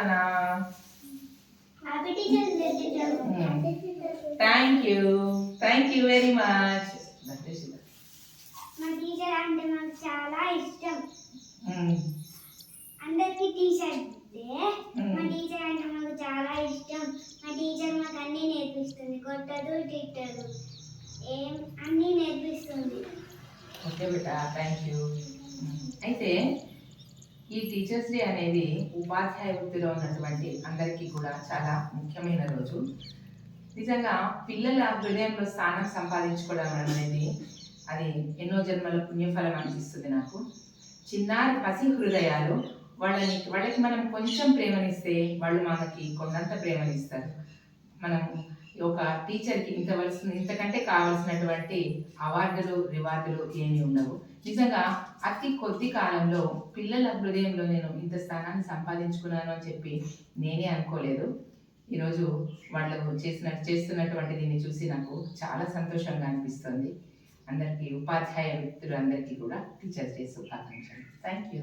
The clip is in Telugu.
నానా? Thank you thank you very much మా టీచర్ అంటే మాకు చాలా ఇష్టం. Hmm. అందరికి టీచర్ మ్మ్. మా టీచర్ అంటే మాకు చాలా ఇష్టం. మా టీచర్ మాకు అన్నీ నేర్పిస్తుంది. కొట్టదు తిట్టదు. ఏం అన్నీ నేర్పిస్తుంది. Okay beta. థ్యాంక్ యూ అయితే ఈ టీచర్స్ డే అనేది ఉపాధ్యాయ వృత్తిలో ఉన్నటువంటి అందరికీ కూడా చాలా ముఖ్యమైన రోజు. నిజంగా పిల్లల హృదయంలో స్థానం సంపాదించుకోవడం అనేది అది ఎన్నో జన్మల పుణ్యఫలం అనిపిస్తుంది నాకు. చిన్నారి పసి హృదయాలు వాళ్ళని వాళ్ళకి మనం కొంచెం ప్రేమనిస్తే వాళ్ళు మనకి కొండంత ప్రేమనిస్తారు. మనం టీచర్కి ఇంతవలసిన ఇంతకంటే కావాల్సినటువంటి అవార్డులు రివార్డులు ఏమీ ఉండవు. నిజంగా అతి కొద్ది కాలంలో పిల్లల హృదయంలో నేను ఇంత స్థానాన్ని సంపాదించుకున్నాను అని చెప్పి నేనే అనుకోలేదు. ఈరోజు వాళ్ళకు చేసిన చేస్తున్నటువంటి దీన్ని చూసి నాకు చాలా సంతోషంగా అనిపిస్తుంది. అందరికీ ఉపాధ్యాయ వ్యక్తులు అందరికీ కూడా టీచర్స్ డే శుభాకాంక్షలు. Thank you